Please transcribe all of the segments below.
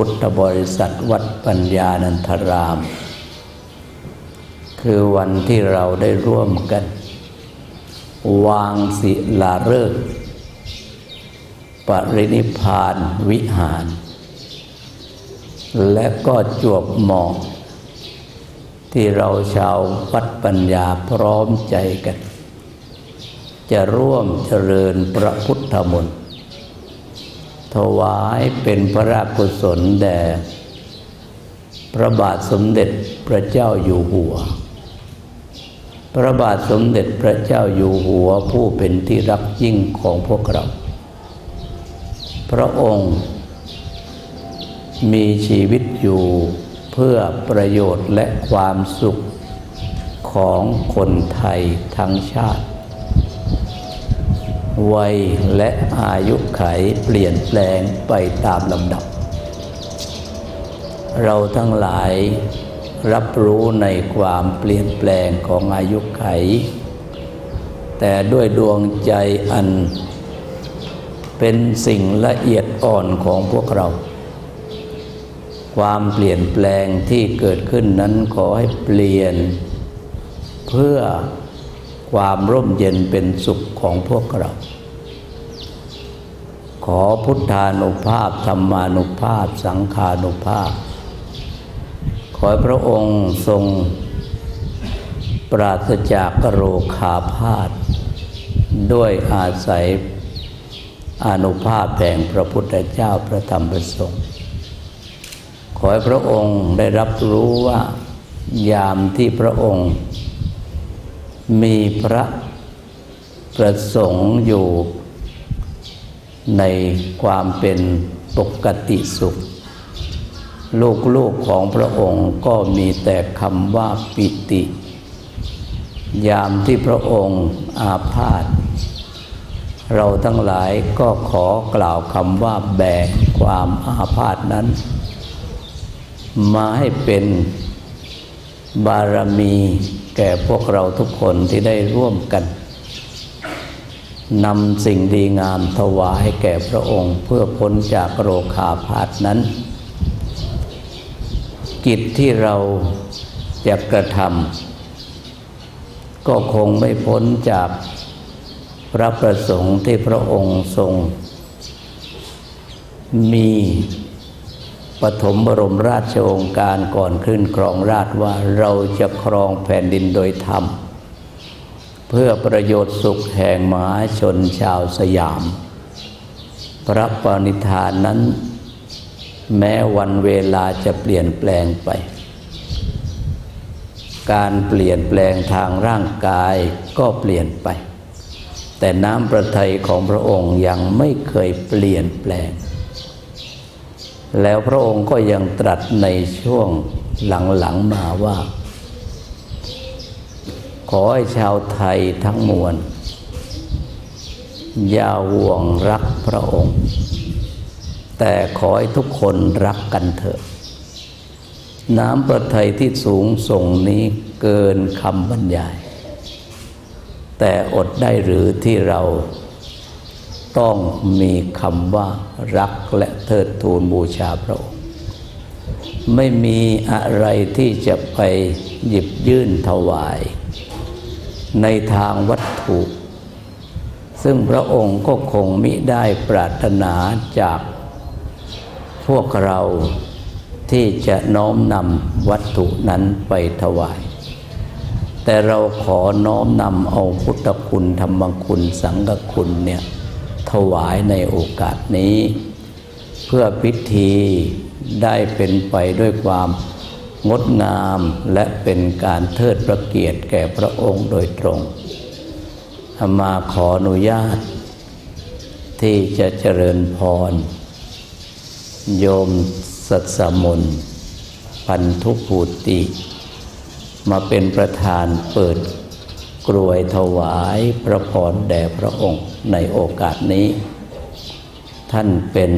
พุทธบริษัทวัดปัญญานันทราม คือวันที่เราได้ร่วมกัน วางศิลาฤกษ์ปรินิพานวิหาร และก็จวบหมอกที่เราชาววัดปัญญาพร้อมใจกัน จะร่วมเจริญพระพุทธมนต์ ถวายเป็นพระราชกุศลแด่พระบาทสมเด็จพระเจ้าอยู่หัว พระบาทสมเด็จพระเจ้าอยู่หัวผู้เป็นที่รักยิ่งของพวกเรา พระองค์มีชีวิตอยู่เพื่อประโยชน์และความสุขของคนไทยทั้งชาติ วัยและอายุไขเปลี่ยนแปลงไปตามลำดับ เราทั้งหลายรับรู้ในความเปลี่ยนแปลงของอายุไข แต่ด้วยดวงใจอัน เป็นสิ่งละเอียดอ่อนของพวกเรา ความเปลี่ยนแปลงที่เกิดขึ้นนั้นขอให้เปลี่ยน เพื่อ ความร่มเย็นเป็นสุขของพวกเรา ขอพุทธานุภาพธรรมานุภาพ สังขานุภาพ ขอพระองค์ทรง ปราศจากโรคาพาธด้วยอาศัยอนุภาพแห่งพระพุทธเจ้าพระธรรมพระสงฆ์ขอให้พระองค์ได้รับรู้ว่ายามที่พระองค์ มีพระประสงค์อยู่ในความเป็นปกติสุข ลูกๆของพระองค์ก็มีแต่คำว่าปิติ ยามที่พระองค์อาพาธเราทั้งหลายก็ขอกล่าวคำว่าแบกความอาพาธนั้น มาให้เป็นบารมี แก่พวกเราทุกคนที่ได้ร่วมกันนำสิ่งดีงามถวายแก่พระองค์ เพื่อพ้นจากโรคาพาธนั้น กิจที่เราจะกระทำก็คงไม่พ้นจากพระประสงค์ที่พระองค์ทรง มี ปฐมบรมราชโองการก่อนขึ้นครองราชว่าเราจะครองแผ่นดินโดยธรรม เพื่อประโยชน์สุขแห่งมหาชนชาวสยาม พระปณิธานนั้น แม้วันเวลาจะเปลี่ยนแปลงไป การเปลี่ยนแปลงทางร่างกายก็เปลี่ยนไป แต่น้ำประทัยของพระองค์ยังไม่เคยเปลี่ยนแปลง แล้วพระองค์ก็ยังตรัสในช่วงหลังๆมาว่า ขอให้ชาวไทยทั้งมวล อย่าห่วงรักพระองค์ แต่ขอให้ทุกคนรักกันเถอะ น้ำประทัยที่สูงส่งนี้เกินคำบรรยาย แต่อดได้หรือที่เรา ต้องมีคำว่ารักและเทิดทูนบูชาพระองค์ไม่มีอะไรที่จะไปหยิบยื่นถวาย ในทางวัตถุ ซึ่งพระองค์ก็คงมิได้ปรารถนาจากพวกเราที่จะน้อมนำวัตถุนั้นไปถวาย แต่เราขอน้อมนำเอาพุทธคุณธรรมคุณสังฆคุณเนี่ย ถวายในโอกาสนี้ เพื่อพิธีได้เป็นไปด้วยความงดงามและเป็นการเทิดพระเกียรติแก่พระองค์โดยตรงมาขออนุญาต ที่จะเจริญพร โยมสัตสมนพันธุปูติ มาเป็นประธานเปิด กรวยถวายพระพรแด่พระองค์ในโอกาสนี้ ท่านเป็น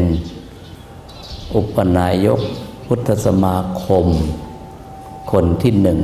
อุปนายกพุทธสมาคม คนที่หนึ่ง